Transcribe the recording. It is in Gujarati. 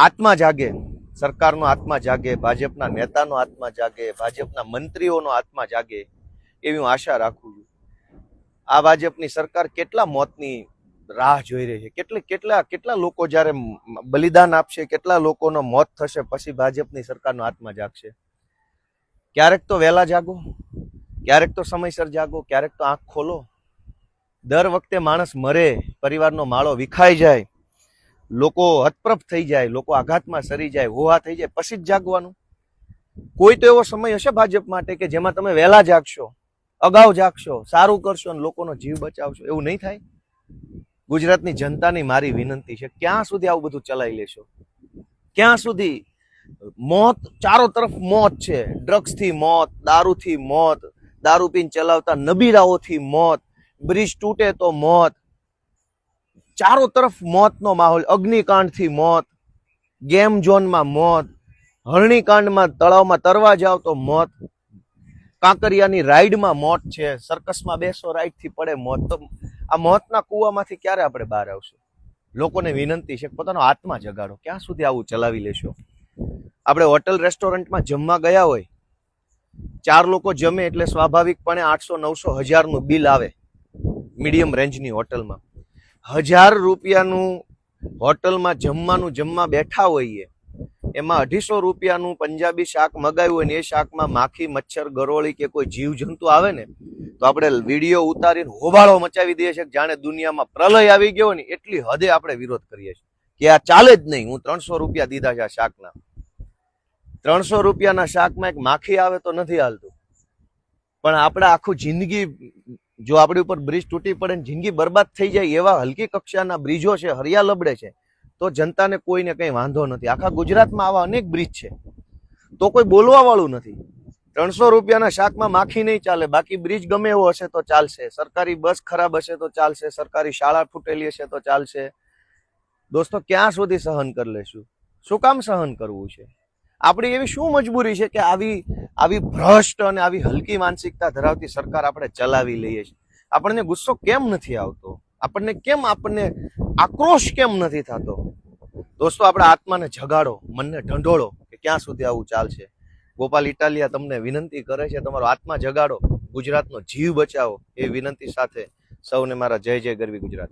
આત્મા જાગે, સરકારનો આત્મા જાગે, ભાજપના નેતાનો આત્મા જાગે, ભાજપના મંત્રીઓનો આત્મા જાગે, એવી હું આશા રાખું છું. આ ભાજપની સરકાર કેટલા મોતની રાહ જોઈ રહી છે? કેટલી, કેટલા કેટલા લોકો જ્યારે બલિદાન આપશે, કેટલા લોકોનો મોત થશે, પછી ભાજપની સરકારનો આત્મા જાગશે? ક્યારેક તો વહેલા જાગો, ક્યારેક તો સમયસર જાગો, ક્યારેક તો આંખ ખોલો. દર વખતે માણસ મરે, પરિવારનો માળો વિખાઈ જાય લોકો હતપ્રભ થઈ જાય, લોકો આઘાતમાં સરી જાય, હોહા થઈ જાય, પછી જ જાગવાનું. કોઈ તો એવો સમય હશે ભાજપ માટે કે જેમાં તમે વહેલા જાગશો, અગાઉ જાગશો, સારું કરશો અને લોકોનો જીવ બચાવશો, એવું નહીં થાય? ગુજરાતની જનતાની મારી વિનંતી છે, ક્યાં સુધી આવું બધું ચલાવી લેશો? ક્યાં સુધી? મોત, ચારો તરફ મોત છે. ડ્રગ્સથી મોત, દારૂથી મોત, દારૂ પીને ચલાવતા નબીરાઓથી મોત, બ્રિજ તૂટે તો મોત ચારો તરફ મોતનો માહોલ, અગ્નિકાંડથી મોત, ગેમ ઝોનમાં મોત, હરણીકાંડમાં, તળાવમાં તરવા જાવ તો મોત, કાંકરિયાની રાઈડમાં મોત છે સર્કસમાં બેસો, રાઈડથી પડે મોત. તો આ મોતના કૂવામાંથી ક્યારે આપણે બહાર આવશું? લોકોને વિનંતી છે પોતાનો આત્મા જગાડો. ક્યાં સુધી આવું ચલાવી લેશો? આપણે હોટલ રેસ્ટોરન્ટમાં જમવા ગયા હોય, ચાર લોકો જમે એટલે સ્વાભાવિકપણે આઠસો, નવસો હજારનું બિલ આવે, મીડિયમ રેન્જની હોટલમાં. હજાર રૂપિયાનું હોટલમાં જમવાનું જમવા બેઠા હોઈએ, એમાં અઢીસો રૂપિયાનું પંજાબી શાક મગાવ્યું હોય ને એ શાકમાં માખી, મચ્છર, ગરોળી કે કોઈ જીવજંતુ આવે ને, તો આપણે વીડિયો ઉતારીને હોબાળો મચાવી દઈએ છીએ જાણે દુનિયામાં પ્રલય આવી ગયો ને એટલી હદે આપણે વિરોધ કરીએ છીએ. કે આ ચાલે જ નહીં, હું ત્રણસો રૂપિયા દીધા છે આ શાકના. ત્રણસો રૂપિયાના શાકમાં એક માખી આવે તો નથી હાલતું. પણ આપણે આખું જિંદગી જો આપણી ઉપર બ્રિજ તૂટી પડે ને જિંદગી બરબાદ થઈ જાય એવા હલકી કક્ષાના બ્રિજો છે, હરિયા લબડે છે, તો જનતાને કોઈને કંઈ વાંધો નથી. આખા ગુજરાતમાં આવા અનેક બ્રિજ છે. તો કોઈ બોલવા વાળું નથી. ત્રણસો રૂપિયાના શાકમાં માખી નહીં ચાલે. બાકી બ્રિજ ગમે એવો હશે તો ચાલશે. સરકારી બસ ખરાબ હશે તો ચાલશે. સરકારી શાળા ફૂટેલી હશે તો ચાલશે. દોસ્તો, ક્યાં સુધી સહન કરી લેશું? શું કામ સહન કરવું છે? આપણી એવી શું મજબૂરી છે કે આવી આવી ભ્રષ્ટ અને આવી હલકી માનસિકતા ધરાવતી સરકાર આપણે ચલાવી લઈએ છીએ? આપણને ગુસ્સો કેમ નથી આવતો? આપણને કેમ આપણને આક્રોશ કેમ નથી થતો? દોસ્તો, આપણા આત્માને જગાડો, મનને ઢંઢોળો કે ક્યાં સુધી આવું ચાલશે? ગોપાલ ઇટાલિયા તમને વિનંતી કરે છે, તમારો આત્મા જગાડો, ગુજરાતનો જીવ બચાવો, એ વિનંતી સાથે સૌને મારા જય જય ગરવી ગુજરાત.